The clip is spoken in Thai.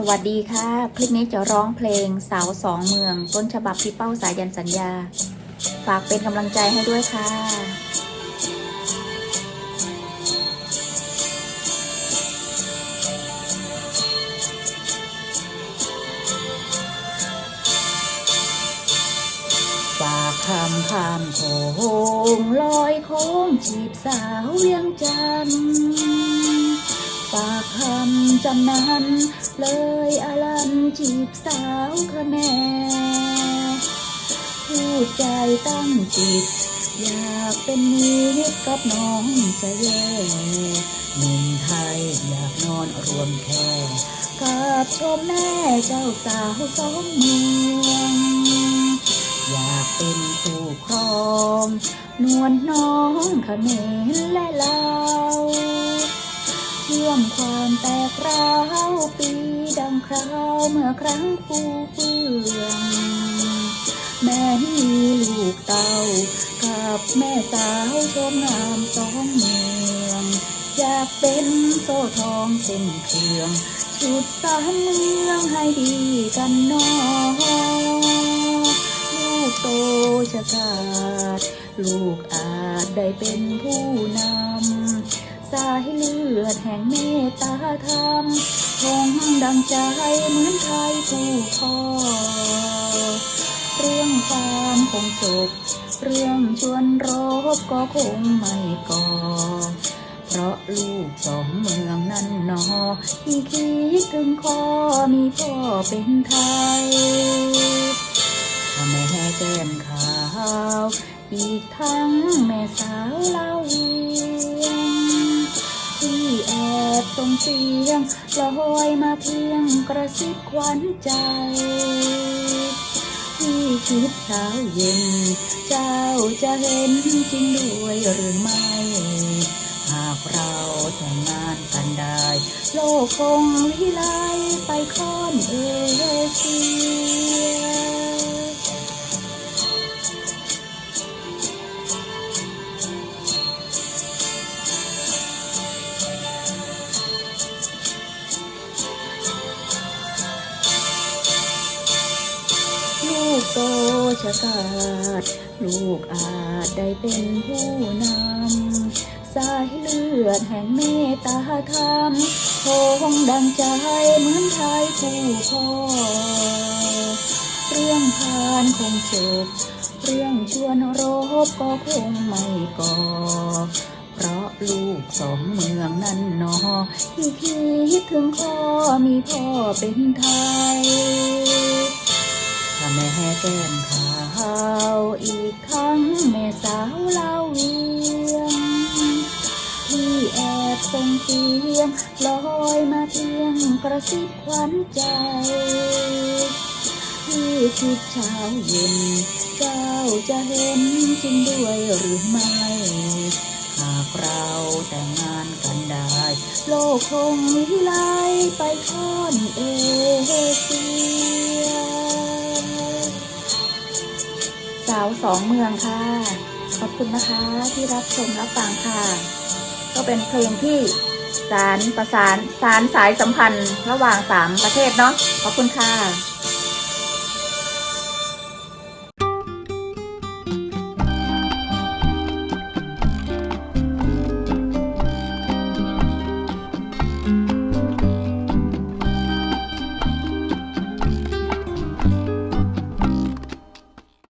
สวัสดีค่ะ คลิปนี้จะร้องเพลงสาวสองเมือง ต้นฉบับพี่เป้าสายันสัญญา ฝากเป็นกำลังใจให้ด้วยค่ะ ฝากคำคำโคงลอยโค้งจีบสาวเวียงจันทร์ ฝากคำจำนั้น เลยอลันจีบสาวคะแนพูดใจตั้งจิต อยากเป็นมิตรกับน้องจะแย่หนุ่มไทยอยากนอนรวมแค่กับชมแม่เจ้าสาวสองเมืองอยากเป็นผู้ครอง นวลน้องเขมรและลาว เชื่อมความแตกร้าวปีดังคราวเมื่อครั้งฟูเฟือง แม่มีลูกเต้ากับแม่สาวชมงามสองเมืองอยากเป็นโซ่ทองเส้นเครื่องชุดสามเมืองให้ดีกันน้องลูกโตจะขาดลูกอาจได้เป็นผู้นำ สายเลือดแห่งเมตตาธรรมคงดังใจเหมือนไทยผู้พ่อ เรื่องความคงจบ เรื่องชวนรบก็คงไม่ก่อ เพราะลูกสองเมืองนั่นนอ ที่คิดถึงข้อมีพ่อเป็นไทยถ้าแม่แก้มขาว อีกทั้งแม่สาวเล่า ส่งเสียงลอยมาเพียงกระซิบควันใจที่คิดเช้าเย็น เจ้าจะเห็นจริงด้วยหรือไม่ หากเราแต่งงานกันได้ โลกคงวิไลไปค่อนเอง ตชกาดลูกอาจได้เป็นผู้นำ สายเลือดแห่งเมตตาธรรมคงดังใจเหมือนไทยผู้พ่อ เรื่องผ่านคงจบ เรื่องชวนรบก็คงไม่ก่อเพราะลูกสองเมืองนั่นนอที่คิดถึงข้อมีพ่อเป็นไทย แก้มขาวอีกทั้งแม่สาวเล่าเวียงที่แอบส่งเสียงลอยมาเพียงกระซิบควันใจ ที่คิดเช้าเย็นเจ้าจะเห็นจริงด้วยหรือไม่ หากเราแต่งงานกันได้ โลกคงวิไลไปค่อนเอเชีย สาวสองเมืองค่ะ ขอบคุณนะคะที่รับชมรับฟังค่ะ ก็เป็นเพลงที่สารประสานสารสายสัมพันธ์ระหว่างสามประเทศเนาะขอบคุณค่ะ